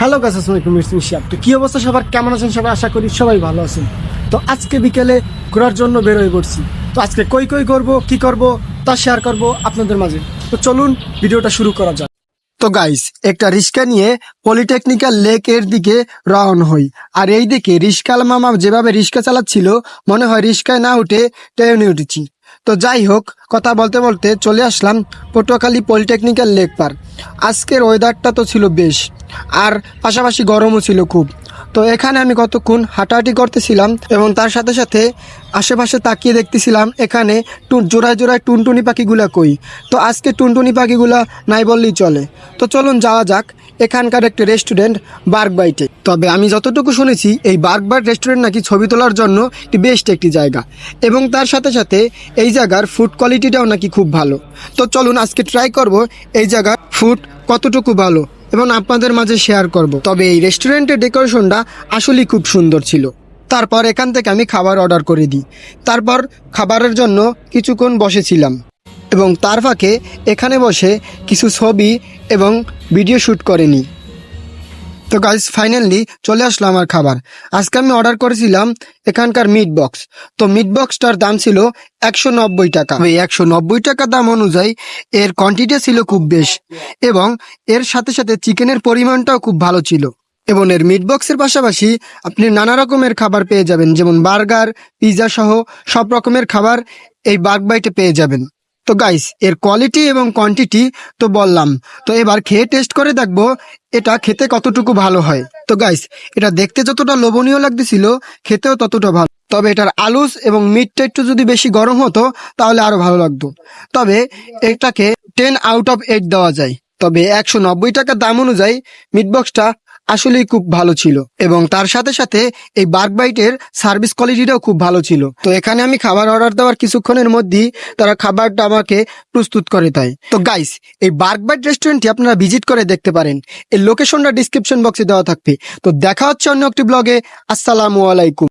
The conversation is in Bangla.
হ্যালো গাছ আসসালামাইকুম ইসমি শিয়াব তো কি অবস্থা সবার? কেমন আছেন সবাই? আশা করি সবাই ভালো আছেন। তো আজকে বিকেলে ঘোরার জন্য বের হয়ে পড়ছি। তো আজকে কই কই করব কি করব, তা শেয়ার করব আপনাদের মাঝে। তো চলুন ভিডিওটা শুরু করা যাক। তো গাইস একটা রিক্সা নিয়ে পলিটেকনিক্যাল লেক এর দিকে রওনা হই। আর এই দিকে রিক্সাল মামা যেভাবে রিক্সা চালাচ্ছিল, মনে হয় রিক্সায় না উঠে ট্রেনে উঠেছি। তো যাই হোক, কথা বলতে বলতে চলে আসলাম পটুয়াখালী পলিটেকনিক্যাল লেক পার। আজকের ওয়েদারটা তো ছিল বেশ। আর পাশাপাশি গরমও ছিল খুব। তো এখানে আমি কতক্ষণ হাঁটাহাঁটি করতেছিলাম এবং তার সাথে সাথে আশেপাশে তাকিয়ে দেখতেছিলাম এখানে জোড়ায় জোড়ায় টুনটুনি পাখিগুলা কই। তো আজকে টুনটুনি পাখিগুলা নাই বললেই চলে। তো চলুন যাওয়া যাক এখানকার একটি রেস্টুরেন্ট বার্ক বাইটে। তবে আমি যতটুকু শুনেছি, এই বার্ক বাইট রেস্টুরেন্ট নাকি ছবি তোলার জন্য একটি বেস্ট একটি জায়গা। এবং তার সাথে সাথে এই জায়গার ফুড কোয়ালিটিটাও নাকি খুব ভালো। তো চলুন আজকে ট্রাই করব এই জায়গার ফুড কতটুকু ভালো। এবং আপনাদের মাঝে শেয়ার করব। তবে এই রেস্টুরেন্টের ডেকোরেশনটা আসলেই খুব সুন্দর ছিল। তারপর এখান থেকে আমি খাবার অর্ডার করে দিই। তারপর খাবারের জন্য কিছুক্ষণ বসেছিলাম। এবং তার ফাঁকে এখানে বসে কিছু ছবি এবং ভিডিও শ্যুট করে নিই। তো গাইজ ফাইনালি চলে আসলো আমার খাবার। আজকে আমি অর্ডার করেছিলাম এখানকার মিট বক্স তো মিট বক্সটার দাম ছিল একশো নব্বই টাকা। ওই একশো নব্বই টাকা দাম অনুযায়ী এর কোয়ান্টিটি ছিল খুব বেশ এবং এর সাথে সাথে চিকেনের পরিমাণটাও খুব ভালো ছিল। এবং এর মিট বক্সের পাশাপাশি আপনি নানা রকমের খাবার পেয়ে যাবেন। যেমন বার্গার পিৎজা সহ সব রকমের খাবার এই বার্গ বাইটে পেয়ে যাবেন। তো গাইস এর কোয়ালিটি এবং কোয়ান্টিটি তো বললাম। তো এবার খেয়ে টেস্ট করে দেখব এটা খেতে কতটুকু ভালো হয়। তো গাইস এটা দেখতে যতটা লোভনীয় লাগতেছিল, খেতেও ততটা ভালো। তবে এটার আলুস এবং মিটটা একটু যদি বেশি গরম হতো, তাহলে আরও ভালো লাগতো। তবে এটাকে টেন আউট অফ এইট দেওয়া যায়। তবে একশো নব্বই টাকা দাম অনুযায়ী মিট বক্সটা আসলেই খুব ভালো ছিল এবং তার সাথে সাথে এই বার্ক বাইটের সার্ভিস কোয়ালিটিটাও খুব ভালো ছিল। তো এখানে আমি খাবার অর্ডার দেওয়ার কিছুক্ষণের মধ্যেই তারা খাবারটা আমাকে প্রস্তুত করে দেয়। তো গাইস এই বার্ক বাইট রেস্টুরেন্টটি আপনারা ভিজিট করে দেখতে পারেন। এর লোকেশনটা ডিসক্রিপশন বক্সে দেওয়া থাকবে। তো দেখা হচ্ছে অন্য একটি ব্লগে আসসালামু আলাইকুম।